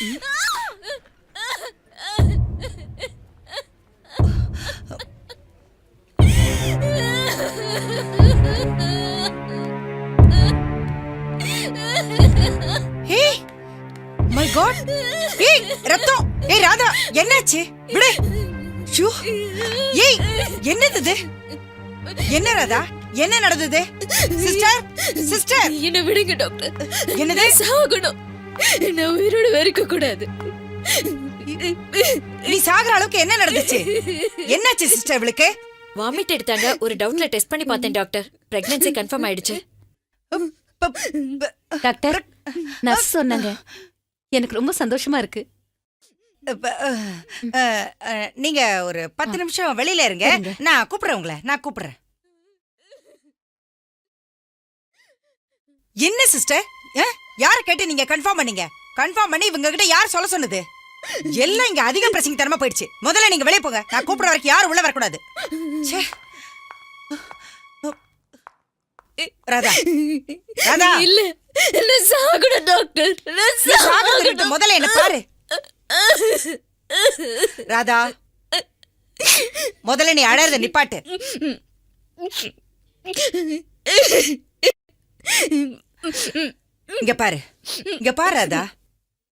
My God ஏய் ரத்தம். ஏய் ராதா என்னாச்சு? விடு. ஷூ. ஏய் என்னது என்ன ராதா? என்ன நடந்தது? Sister sister. என்ன விடுங்க டாக்டர். என்னது? சாகணும். நான் உயிரோட வெறுக்க கூடாது. நீ சாகுற அளவுக்கு என்ன நடந்துச்சு? என்னாச்சு சிஸ்டர் இவளுக்கு? வாமிட் எடுத்தாங்க. ஒரு டவுட்ல டெஸ்ட் பண்ணி பார்த்தேன் டாக்டர் பிரெக்னன்சி கன்ஃபார்ம் ஆயிடுச்சு. டாக்டர் நர்ஸ் சொன்னாங்க. எனக்கு ரொம்ப சந்தோஷமா இருக்கு. நீங்க ஒரு பத்து நிமிஷம் வெளியில இருங்க. நான் கூப்பிடுறேன் உங்களை. நான் கூப்பிடுறேன். என்ன சிஸ்டர் யார கேட்டு நீங்க கன்ஃபார்ம் பண்ணீங்க? கன்ஃபார்ம் பண்ணி இவங்க கிட்ட யார் சொல்ல சொன்னது? எல்லாம் இங்க அதிக பிரசங்க தரமா போயிடுச்சு. முதல்ல நீங்க வெளிய போங்க. நான் கூப்பிட வரைக்கும் யாரும் உள்ள வரக்கூடாது. ராதா. ராதா. இல்ல நான் சாகணும் டாக்டர் நான் சாகணும் முதல்ல என்ன பாரு. ராதா. முதல்ல நீ அழறத நிப்பாட்டு. இங்க பாரு. இங்க பாரு ராதா.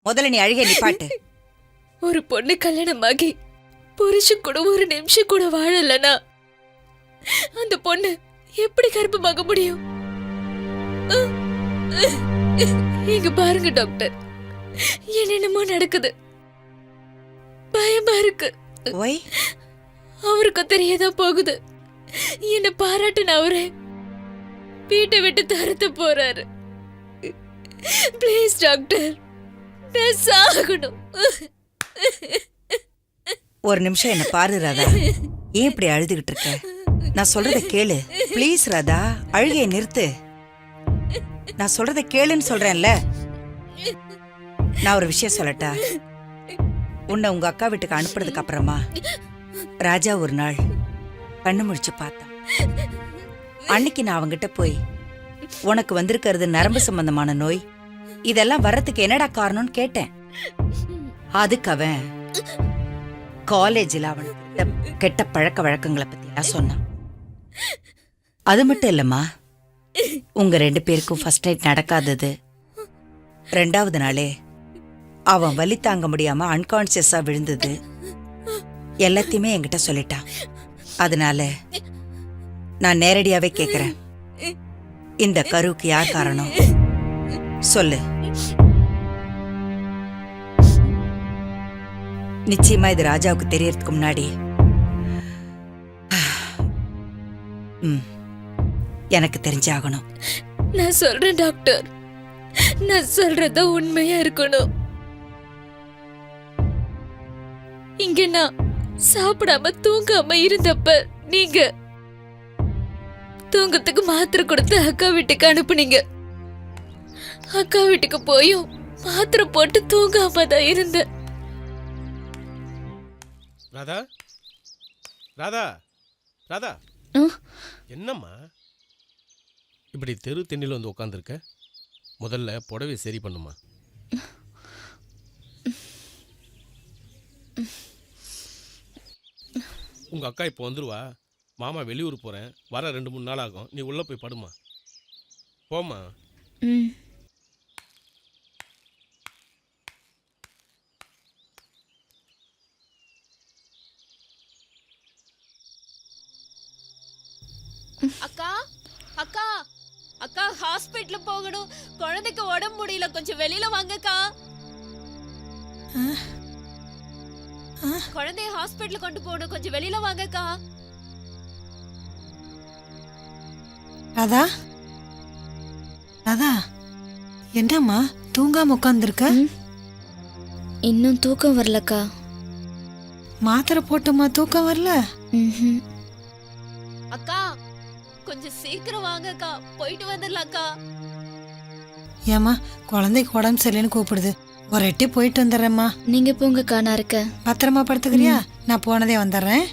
முதல்ல நீ அழுக நிப்பாட்டு. ஒரு பொண்ணு கல்யாணமாகி புருஷன் கூட ஒரு நிமிஷம் கூட வாழலனா அந்த பொண்ணு எப்படி கர்ப்பமாக முடியும்? இங்க பாருங்க டாக்டர். என்னென்னமோ நடக்குது. பயமா இருக்கு. ஒய். அவருக்கும் தெரியதான் போகுது. என்ன பாராட்டுன அவரே வீட்டை விட்டு தரத்து போறாரு. ப்ளீஸ் டாக்டர் நான் சாகணும் ஒரு நிமிஷம் என்ன பாரு ராதா. ஏன் இப்படி அழுதுகிட்டு இருக்க? நான் சொல்றத கேளு. ப்ளீஸ் ராதா அழுகையை நிறுத்து. நான் சொல்றத கேளுன்னு சொல்றேன்ல. நான் ஒரு விஷயம் சொல்லட்டா? உன்னை உங்க அக்கா வீட்டுக்கு அனுப்புறதுக்கு அப்புறமா ராஜா ஒரு நாள் கண்ணு முடிச்சு பார்த்தான். அன்னைக்கு நான் அவங்கிட்ட போய் உனக்கு வந்திருக்கிறது நரம்பு சம்பந்தமான நோய். இதெல்லாம் வர்றதுக்கு என்னடா காரணம்னு கேட்டேன். அதுக்கு அவன் காலேஜில் அவன் கெட்ட பழக்க வழக்கங்களை பத்தி சொன்னான். அது மட்டும் இல்லம்மா. உங்க ரெண்டு பேருக்கும் ஃபர்ஸ்ட் நைட் நடக்காதது. ரெண்டாவது நாளே அவன் வலி தாங்க முடியாம அன்கான்சியஸா விழுந்தது. எல்லாத்தையுமே என்கிட்ட சொல்லிட்டான் அதனால நான் நேரடியாவே கேக்குறேன். இந்த கருவுக்கு யார் காரணம்? சொல்லு. நிச்சயமா இது ராஜாவுக்கு தெரியறதுக்கு முன்னாடி. எனக்கு தெரிஞ்சாகணும். நான் சொல்றேன் டாக்டர். நான் சொல்றத உண்மையா இருக்கணும். இங்க நான் சாப்பிடாம தூங்காம இருந்தப்ப நீங்க தூங்கத்துக்கு மாத்திரை கொடுத்து அக்கா வீட்டுக்கு அனுப்புனீங்க. அக்கா வீட்டுக்கு போயும் மாத்திரை போட்டு தூங்காம தான் இருந்தேன். ராதா? ராதா? ராதா? என்னம்மா? இப்படி தெரு தென்னில் வந்து உட்காந்துருக்க முதல்ல புடவை சரி பண்ணுமா? உங்க அக்கா இப்போ வந்துருவா. மாமா வெளியூர் போறேன். வர ரெண்டு மூணு நாள் ஆகும். நீ உள்ள போய் படுமா. போம்மா. அக்கா அக்கா அக்கா ஹாஸ்பிட்டல் போகணும். குழந்தைக்கு உடம்பு முடியல. கொஞ்சம் வெளியில வாங்கக்கா. குழந்தைய ஹாஸ்பிட்டல் கொண்டு போகணும். கொஞ்சம் வெளியில வாங்கக்கா. ராதா? ராதா என்னம்மா? தூங்காம உட்காந்துருக்க இன்னும் தூக்கம் வரலக்கா. மாத்திரை போட்டுமா? தூக்கம் வரல. அக்கா கொஞ்சம் சீக்கிரம் வாங்கக்கா. போயிட்டு வந்துடலாம்க்கா. ஏம்மா குழந்தைக்கு உடம்பு சரியில்லைன்னு கூப்பிடுது. ஒரு எட்டி போயிட்டு வந்துடுறேம்மா. நீங்க போங்கக்கா நான் இருக்கேன். பத்திரமா படுத்துக்கிறியா? நான் போனதே வந்துடுறேன்.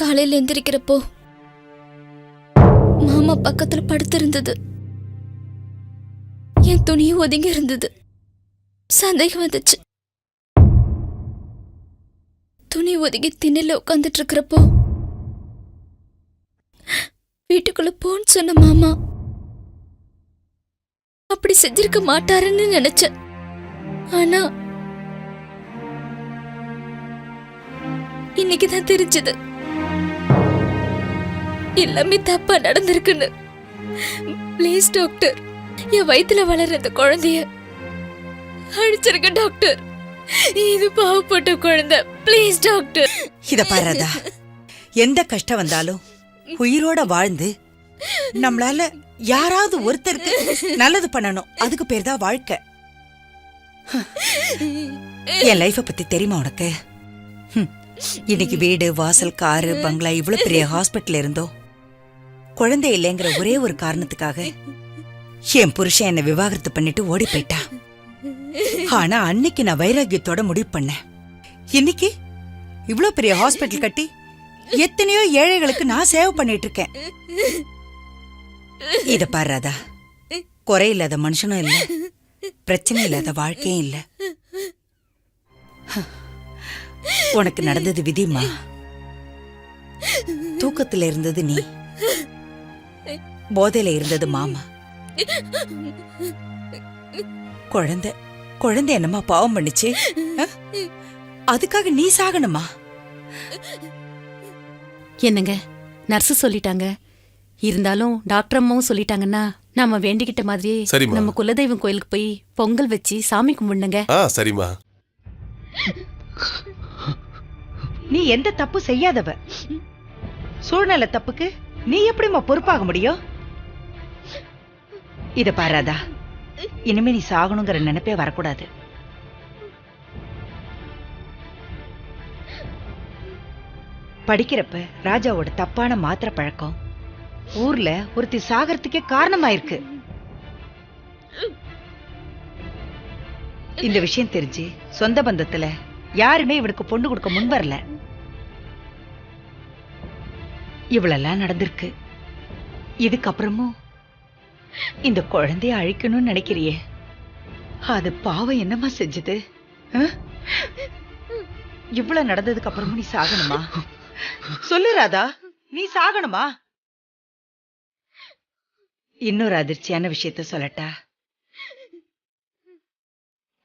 காலையில எந்திரிக்கிறப்போ மாமா பக்கத்துல படுத்திருந்தது. என் துணியும் ஒதுங்கி இருந்தது. சந்தேகம் வந்துச்சு. துணி ஒதுங்கி திண்ணில உட்காந்துட்டு இருக்கிறப்போ வீட்டுக்குள்ள போன்னு சொன்ன மாமா அப்படி செஞ்சிருக்க மாட்டாருன்னு நினைச்சேன். ஆனா இன்னைக்கு தான் தெரிஞ்சது. எல்லாமே தப்பா நடந்திருக்குன்னு. ப்ளீஸ் டாக்டர் என் வயித்துல வளர்ற அந்த குழந்தைய அழிச்சிருக்க டாக்டர் இது பாவப்பட்ட குழந்தை. ப்ளீஸ் டாக்டர் இத பாரு எந்த கஷ்டம் வந்தாலும் உயிரோட வாழ்ந்து நம்மளால யாராவது ஒருத்தருக்கு நல்லது பண்ணணும். அதுக்கு பேர் தான் வாழ்க்கை. என் லைஃப பத்தி தெரியுமா உனக்கு? இன்னைக்கு வீடு வாசல் காரு பங்களா இவ்வளவு பெரிய ஹாஸ்பிட்டல் இருந்தோம். குழந்தை இல்லைங்கிற ஒரே ஒரு காரணத்துக்காக என் புருஷன் என்னை விவாகரத்து பண்ணிட்டு ஓடி போயிட்டா. ஆனா அன்னைக்கு நான் வைராகியத்தோட முடிவு பண்ணேன். இன்னைக்கு இவ்வளோ பெரிய ஹாஸ்பிட்டல் கட்டி எத்தனையோ ஏழைகளுக்கு நான் சேவை பண்ணிட்டு இருக்கேன். இத பாருதா குறை இல்லாத மனுஷனும் இல்ல. பிரச்சனை இல்லாத வாழ்க்கையும் இல்ல. உனக்கு நடந்தது விதிமா தூக்கத்துல இருந்தது நீ. போதையில இருந்தது மாமா. குழந்தை குழந்தை என்னம்மா பாவம் பண்ணுச்சு? அதுக்காக நீ சாகணுமா? என்னங்க நர்ஸ் சொல்லிட்டாங்க. இருந்தாலும் டாக்டர் அம்மாவும் சொல்லிட்டாங்கன்னா நாம வேண்டிக்கிட்ட மாதிரியே சரிம்மா. நம்ம குலதெய்வம் கோயிலுக்கு போய் பொங்கல் வச்சு சாமி கும்பிடுங்க ஆ சரிம்மா. நீ எந்த தப்பு செய்யாதவ? சூழ்நிலை தப்புக்கு நீ எப்படிம்மா பொறுப்பாக முடியும் இத பாராதா இனிமே நீ சாகணுங்கிற நினைப்பே வரக்கூடாது. படிக்கிறப்ப ராஜாவோட தப்பான மாத்திர பழக்கம். ஊர்ல ஒருத்தி சாகறதுக்கே காரணமாயிருக்கு. இந்த விஷயம் தெரிஞ்சு சொந்த பந்தத்துல யாருமே இவனுக்கு பொண்ணு கொடுக்க முன் வரல. இவ்வளெல்லாம் நடந்திருக்கு. இதுக்கப்புறமும் இந்த குழந்தைய அழிக்கணும்னு நினைக்கிறியே. அது பாவம் என்னம்மா செஞ்சது? இவ்வளவு நடந்ததுக்கு அப்புறமும் நீ சாகணுமா? சொல்லு ராதா நீ சாகணுமா? இன்னொரு அதிர்ச்சியான விஷயத்த சொல்லட்டா?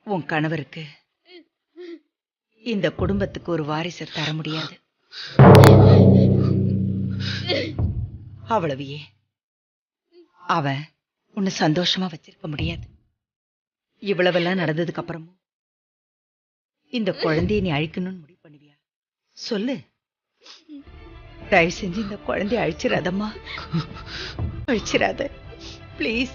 உன் கணவருக்கு இந்த குடும்பத்துக்கு ஒரு வாரிசை தர முடியாது. அவ்வளவையே. அவன் உன்னை சந்தோஷமா வச்சிருக்க முடியாது. இவ்வளவெல்லாம் நடந்ததுக்கு அப்புறமும் இந்த குழந்தைய நீ அழிக்கணும்னு முடிவு பண்ணுவியா? சொல்லு. தயவு செஞ்சு இந்த குழந்தைய அழிச்சிடாதம்மா. அழிச்சிடாத. ப்ளீஸ்